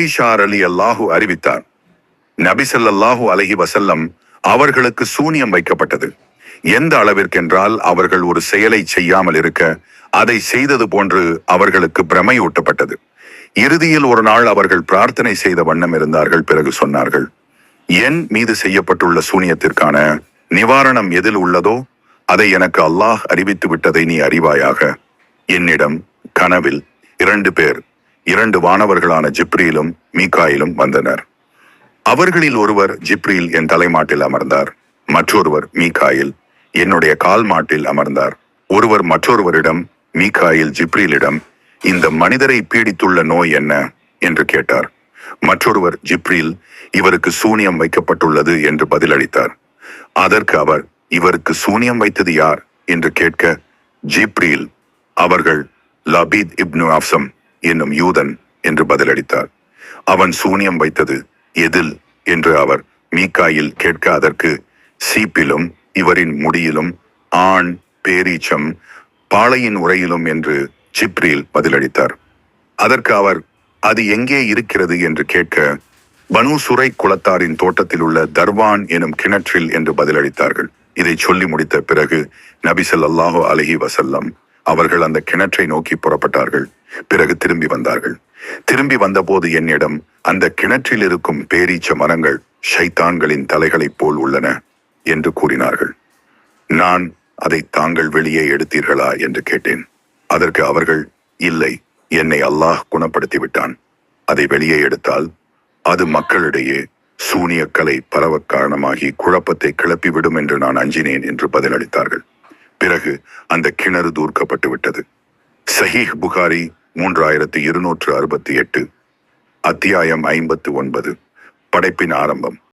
ஐஷார் அலி அல்லாஹு அறிவித்தார் நபிசல்லாஹு அலஹி வசல்லம் அவர்களுக்கு சூனியம் வைக்கப்பட்டது. எந்த அளவிற்கென்றால் அவர்கள் ஒரு செயலை செய்யாமல் இருக்க அதை செய்தது போன்று அவர்களுக்கு பிரமையூட்டப்பட்டது. இறுதியில் ஒரு நாள் அவர்கள் பிரார்த்தனை செய்த வண்ணம் இருந்தார்கள் பிறகு சொன்னார்கள் என் மீது செய்யப்பட்டுள்ள சூனியத்திற்கான நிவாரணம் எதில் உள்ளதோ அதை எனக்கு அல்லாஹ் அறிவித்து விட்டதை நீ அறிவாயாக. என்னிடம் கனவில் இரண்டு பேர் இரண்டு வானவர்களான ஜிப்ரீலும் மீகாயிலும் வந்தனர். அவர்களில் ஒருவர் ஜிப்ரீல் என் தலைமாட்டில் அமர்ந்தார். மற்றொருவர் மீகாயில் என்னுடைய கால் மாட்டில் அமர்ந்தார். ஒருவர் மற்றொருவரிடம் மீகாயில் ஜிப்ரீலிடம் இந்த மனிதரை பீடித்துள்ள நோய் என்ன? என்று கேட்டார். மற்றொருவர் ஜிப்ரீல் இவருக்கு சூனியம் வைக்கப்பட்டுள்ளது என்று பதிலளித்தார். அதற்கு அவர் இவருக்கு சூனியம் வைத்தது யார்? என்று கேட்க ஜிப்ரீல் அவர்கள் லபீத் இப்னு அப்சம் என்னும் யூதன் என்று பதிலளித்தார். அவன் சூனியம் வைத்தது எதில் என்று அவர் மீக்காயில் கேட்க அதற்கு சீப்பிலும் இவரின் முடியிலும் ஆண் பேரீச்சம் பாளையின் உரையிலும் என்று சிப்ரியில் பதிலளித்தார். அதற்கு அவர் அது எங்கே இருக்கிறது? என்று கேட்க பனு சுரை குலத்தாரின் தோட்டத்தில் உள்ள தர்வான் எனும் கிணற்றில் என்று பதிலளித்தார்கள். இதை சொல்லி முடித்த பிறகு நபிசல் அல்லாஹோ அலஹி வசல்லம் அவர்கள் அந்த கிணற்றை நோக்கி புறப்பட்டார்கள். பிறகு திரும்பி வந்தார்கள். திரும்பி வந்தபோது என்னிடம் அந்த கிணற்றில் இருக்கும் பேரீச்ச மரங்கள் ஷைத்தான்களின் தலைகளைப் போல் உள்ளன என்று கூறினார்கள். நான் அதை தாங்கள் வெளியே எடுத்தீர்களா என்று கேட்டேன். அதற்கு அவர்கள் இல்லை என்னை அல்லாஹ் குணப்படுத்தி விட்டான் அதை வெளியே எடுத்தால் அது மக்களிடையே சூனியக்கலை பரவ காரணமாகி குழப்பத்தை கிளப்பிவிடும் என்று நான் அஞ்சினேன் என்று பதிலளித்தார்கள். பிறகு அந்த கிணறு தூர்க்கப்பட்டு விட்டது. சஹீஹ் புகாரி மூன்றாயிரத்து இருநூற்று அறுபத்தி எட்டு அத்தியாயம் ஐம்பத்து ஒன்பது படைப்பின் ஆரம்பம்.